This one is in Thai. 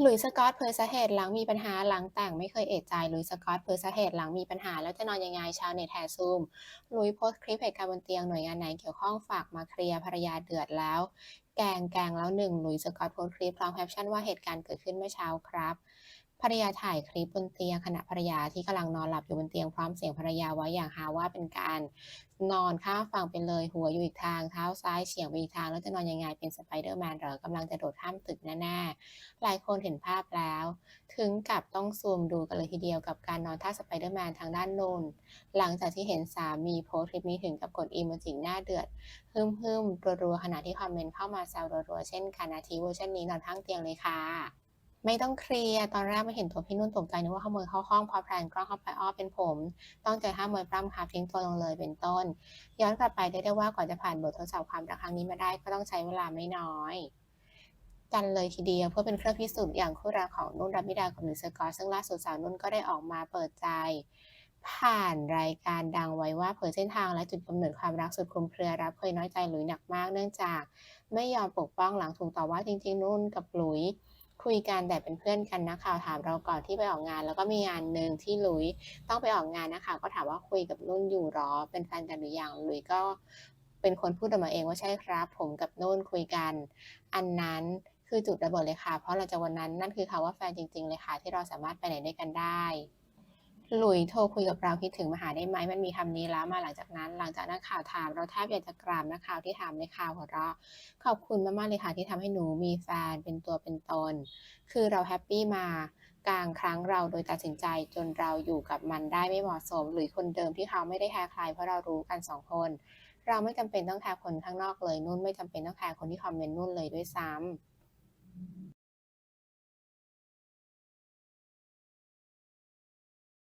หลุยส์สกอตเพอร์สาเหตุหลังมีปัญหาหลังแต่งไม่เคยเอะใจหลุยส์สกอตเพอร์สาเหตุหลังมีปัญหาแล้วจะนอนยังไงชาวเน็ตแห่ซูมหลุยโพสคลิปเหตุการณ์บนเตียงหน่วยงานไหนเกี่ยวข้องฝากมาเคลียร์ภรรยาเดือดแล้ว แกงแกงแล้วหนึ่งหลุยส์สกอตโพสคลิปพร้อมแคปชั่นว่าเหตุการณ์เกิดขึ้นเมื่อเช้าครับ ภรรยาถ่ายคลิปบนเตียงขณะภรรยาที่กำลังนอนหลับอยู่บนเตียงพร้อมเสียงภรรยาไว้อย่างฮาว่าเป็นการนอนข้ามฝั่งไปเลย หัวอยู่อีกทางเท้าซ้ายเฉียงไปอีกทาง แล้วจะนอนยังไงเป็นสไปเดอร์แมนหรอกำลังจะโดดข้ามตึกแน่ๆหลายคนเห็นภาพแล้ว ถึงกับต้องซูมดูกันเลยทีเดียวกับการนอนท่าสไปเดอร์แมนทางด้านนู้นหลังจากที่เห็นสามีโพสต์คลิปนี้ถึงกับกดอีโมจิหน้าเดือดฮึมฮึมรัวๆขณะที่คอมเมนต์เข้ามาแซวรัวๆเช่นกันนาทีเวอร์ชันนี้นอนข้างเตียงเลยค่ะ ไม่ต้องเคลียร์ตอนแรกไม่เห็นตัวพี่นุ่นตกใจนึกว่าขโมยเข้าห้องพอแพลนกล้องเข้าไปอ้อเป็นผม ต้องเจอห้ามวยปล้ำครับทิ้งตัวลงเลยเป็นต้น ย้อนกลับไปได้ได้ว่ากว่อนจะผ่านบททดสอบความรักครั้งนี้มาได้ก็ต้องใช้เวลาไม่น้อยกันเลยทีเดียวเพื่อเป็นเครื่องพิสูจน์อย่างคู่รักของนุ่นรัตมิดากับหนุ่ยสกอตซึ่งล่าสุดสาวนุ่นก็ได้ออกมาเปิดใจ ผ่านรายการดังไว้ว่าเผยเส้นทางและจุดกำเนิดความรักสุดคลุมเครือรับเคยน้อยใจหลุยหนักมากเนื่องจาก ไม่ยอมปกป้องหลังถูกต่อว่าจริงๆนุ่นกับหลุย คุยกันแต่เป็นเพื่อนกันนักข่าวถามเราก่อนที่ไปออกงาน แล้วก็มีงานหนึ่งที่ลุยต้องไปออกงานนะคะก็ถามว่าคุยกับนุ่นอยู่หรอ เป็นแฟนกันหรือยังลุยก็เป็นคนพูดออกมาเองว่าใช่ครับ ผมกับนุ่นคุยกัน อันนั้นคือจุดระเบิดเลยค่ะ เพราะหลังจากวันนั้นนั่นคือคำว่าแฟนจริง ๆ เลยค่ะ ที่เราสามารถไปไหนด้วยกันได้ หลุยโทรคุยกับเราคิดถึงมาหาได้ไหมมันมีคำนี้แล้วมาหลังจากนั้น หลังจากนักข่าวถามเราแทบอยากจะกราบนักข่าวที่ถามในข่าวหัวเราะขอบคุณมากๆเลยค่ะที่ทำให้หนูมีแฟนเป็นตัวเป็นตน คือเราแฮปปี้มากลางครั้งเราโดยตัดสินใจจนเราอยู่กับมันได้ไม่เหมาะสม หรือคนเดิมที่เขาไม่ได้แคร์ใครเพราะเรารู้กันสองคน เราไม่จำเป็นต้องแคร์คนข้างนอกเลยนุ่นไม่จำเป็นต้องแคร์คนที่คอมเมนต์นุ่นเลยด้วยซ้ำ